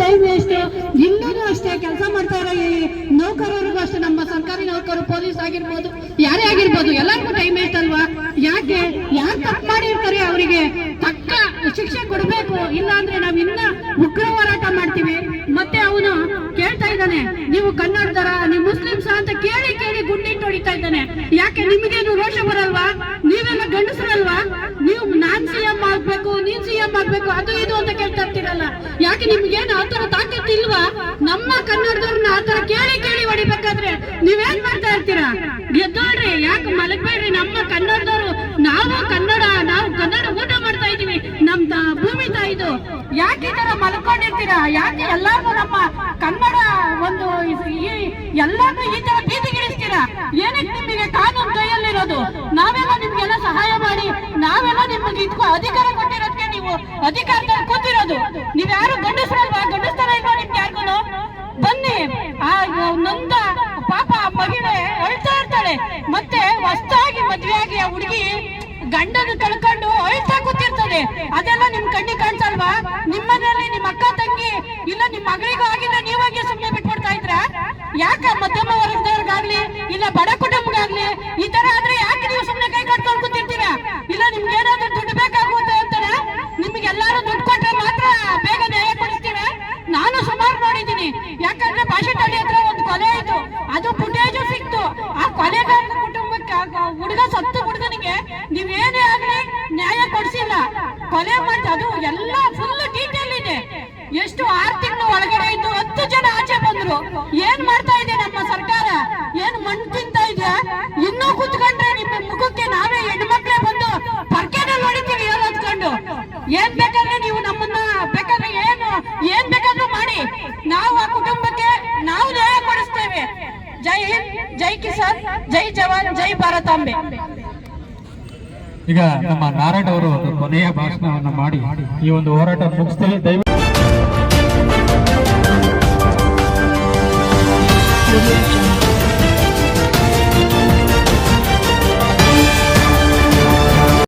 Time waste ಇಲ್ಲೂ ಅಷ್ಟೇ ಕೆಲಸ ಮಾಡ್ತಾ ಇರೋ ಈ ನೌಕರರಿಗೂ ಅಷ್ಟೇ ನಮ್ಮ ಸರ್ಕಾರಿ ನೌಕರು, ಪೊಲೀಸ್ ಆಗಿರ್ಬೋದು, ಯಾರೇ ಆಗಿರ್ಬೋದು, ಎಲ್ಲರಿಗೂ ಟೈಮ್ ವೇಸ್ಟ್ ಅಲ್ವಾ ಯಾಕೆ? ಯಾರು ತಪ್ಪು ಮಾಡಿರ್ತಾರೆ ಅವರಿಗೆ? ತಕ್ಕ ಶಿಕ್ಷೆ ಕೊಡಬೇಕು. ಇಲ್ಲ ಅಂದ್ರೆ ನಾವ್ ಇನ್ನ ಉಗ್ರ ಹೋರಾಟ ಮಾಡ್ತೀವಿ. ಮತ್ತೆ ಅವನು ಕೇಳ್ತಾ ಇದ್ದಾನೆ, ನೀವು ಕನ್ನಡದರ ಆಗ್ಬೇಕು ನೀನ್ ಸಿಎಂ ಆಗ್ಬೇಕು ಅದು ಇದು ಅಂತ ಕೇಳ್ತಾ ಇರ್ತೀರಲ್ಲ. ಯಾಕೆ ನಿಮ್ಗೇನು ಆತರ ತಾಕತ್ ಇಲ್ವಾ? ನಮ್ಮ ಕನ್ನಡದವ್ರನ್ನ ಆತರ ಕೇಳಿ ಕೇಳಿ ಹೊಡಿಬೇಕಾದ್ರೆ ನೀವೇನ್ ಮಾಡ್ತಾ ಇರ್ತೀರಾ? ಎದ್ದೋಳ್ರಿ, ಯಾಕೆ ಮಲಗ್ಬೇಡ್ರಿ? ನಮ್ಮ ಕನ್ನಡದವ್ರು, ನಾವು ಕನ್ನಡ ನಾವು ಕನ್ನಡ ಊಟ ಮಾಡ್ತಾ ಇದೀವಿ ನಮ್ ಭೂಮಿ ತಾಯಿದು. ಯಾಕೆ ತರ ಮಲ್ಕೊಂಡಿರ್ತೀರಾ? ಯಾಕೆ ಎಲ್ಲಾರ್ಗು ನಮ್ಮ ಕನ್ನಡ ಒಂದು ಎಲ್ಲಾರ್ಗು ಈ ತರ ಬೀದಿಗಿಳಿಸ್ತೀರಾ ಏನಕ್ಕೆ ನಿಮಗೆ ಕಾನೂನು ಕೈಯಲ್ಲಿರೋದು? ನಾವೆಲ್ಲ ಮಾಡಿ, ನಾವೆಲ್ಲ ನಿಮಗೆ ಇದಕ್ಕೂ ಅಧಿಕಾರ ಕೊಟ್ಟಿರೋದಕ್ಕೆ ನೀವು ಅಧಿಕಾರ ಕೂತಿರೋದು. ನೀವ್ ಯಾರು ಗಂಡಸ್ರಲ್ವಾ ಗಂಡಸ್ತರ ಇಲ್ವಾ ನಿಮ್ಗೆ ಯಾರಿಗೂ ಬನ್ನಿ. ಆ ನೊಂದ ಪಾಪ ಮಹಿಳೆ ಅಳ್ತಾ ಇರ್ತಾಳೆ. ಮತ್ತೆ ಹೊಸ್ತಾಗಿ ಮದ್ವೆಯಾಗಿ ಆ ಹುಡುಗಿ ಗಂಡನ ಕಳ್ಕೊಂಡು ಅಳ್ತಾ ಕೂತಿರ್ತದೆ. ಅದೆಲ್ಲ ನಿಮ್ ಕಣ್ಣಿಗೆ ಕಾಣಿಸಲ್ವಾ? ನಿಮ್ಮನೇಲಿ ನಿಮ್ಮ ಅಕ್ಕ ತಂಗಿ ಇಲ್ಲ ನಿಮ್ ಮಗಳಿಗೂ ಆಗಿಲ್ಲ ನೀವಾಗಿ ಸುಮ್ನೆ ಬಿಟ್ಬಿಡ್ತಾ ಇದ್ರ? ಯಾಕ ಮಧ್ಯಮ ವರ್ಗದವ್ರಿಗಾಗ್ಲಿ? ಇಲ್ಲ ಬಡ ಏನ್ ಬೇಕಾದ್ರೆ ನೀವು ನಮ್ಮನ್ನ ಬೇಕಾದ್ರೆ ಏನು, ಏನ್ ಬೇಕಾದ್ರೂ ಮಾಡಿ. ನಾವು ಆ ಕುಟುಂಬಕ್ಕೆ ನಾವು ಜಯ ಕೊಡಿಸ್ತೇವೆ. ಜೈ ಹಿಂದ್, ಜೈ ಕಿಸಾನ್, ಜೈ ಜವಾನ್, ಜೈ ಭಾರತಾಂಬೆ ಈಗ ನಮ್ಮ ನಾರಾಯಣ ಅವರು ಕೊನೆಯ ಭಾಷಣವನ್ನು ಮಾಡಿ ಈ ಒಂದು ಹೋರಾಟ ಮುಗಿಸ್ತೇವೆ ದಯವಿಟ್ಟು